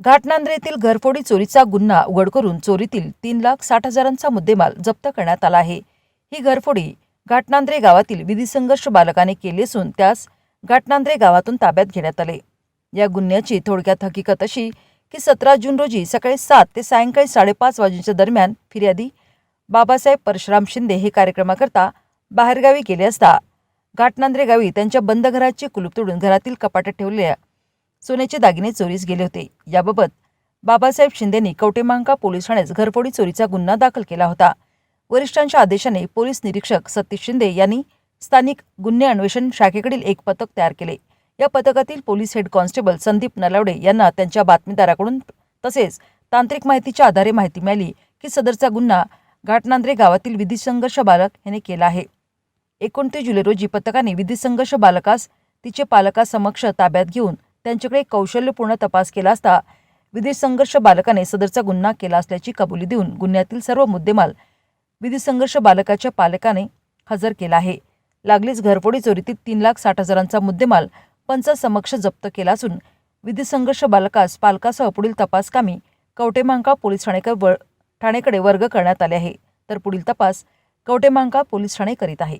घाटनांद्रे येथील घरफोडी चोरीचा गुन्हा उघड करून चोरीतील तीन लाख साठ हजारांचा मुद्देमाल जप्त करण्यात आला आहे. ही घरफोडी घाटनांद्रे गावातील विधी संघर्ष बालकाने केली असून त्यास घाटनांद्रे गावातून ताब्यात घेण्यात आले. या गुन्ह्याची थोडक्यात हकीकत अशी की सतरा जून रोजी सकाळी सात ते सायंकाळी साडेपाच वाजेच्या दरम्यान फिर्यादी बाबासाहेब परशुराम शिंदे हे कार्यक्रमाकरता बाहेरगावी गेले असता घाटनांद्रे गावी त्यांच्या बंद घराचे कुलूप तोडून घरातील कपाटात ठेवलेल्या सोन्याचे दागिने चोरीस गेले होते. याबाबत बाबासाहेब शिंदेनी कवटेमांका पोलीस ठाण्यात घरफोडी चोरीचा गुन्हा दाखल केला होता. वरिष्ठांच्या आदेशाने पोलीस निरीक्षक सतीश शिंदे यांनी स्थानिक गुन्हे अन्वेषण शाखेकडील एक पथक तयार केले. या पथकातील police head constable Sandeep Nalawade यांना त्यांच्या बातमीदाराकडून तसेच तांत्रिक माहितीच्या आधारे माहिती मिळाली की सदरचा गुन्हा घाटनांद्रे गावातील विधी संघर्ष बालक याने केला आहे. एकोणतीस जुलै रोजी पथकाने विधी संघर्ष बालकास तिचे पालकासमक्ष ताब्यात घेऊन त्यांच्याकडे कौशल्यपूर्ण तपास केला असता विधी संघर्ष बालकाने सदरचा गुन्हा केला असल्याची कबुली देऊन गुन्ह्यातील सर्व मुद्देमाल विधी संघर्ष बालकाच्या पालकाने हजर केला आहे. लागलीच घरफोडी चोरीतील तीन लाख साठ हजारांचा मुद्देमाल पंचासमक्ष जप्त केला असून विधी संघर्ष बालकास पालकासह पुढील तपासकामी कवटेमांका पोलीस ठाणेकर व ठाणेकडे वर्ग करण्यात आले आहे. तर पुढील तपास कवटेमांका पोलीस ठाणे करीत आहे.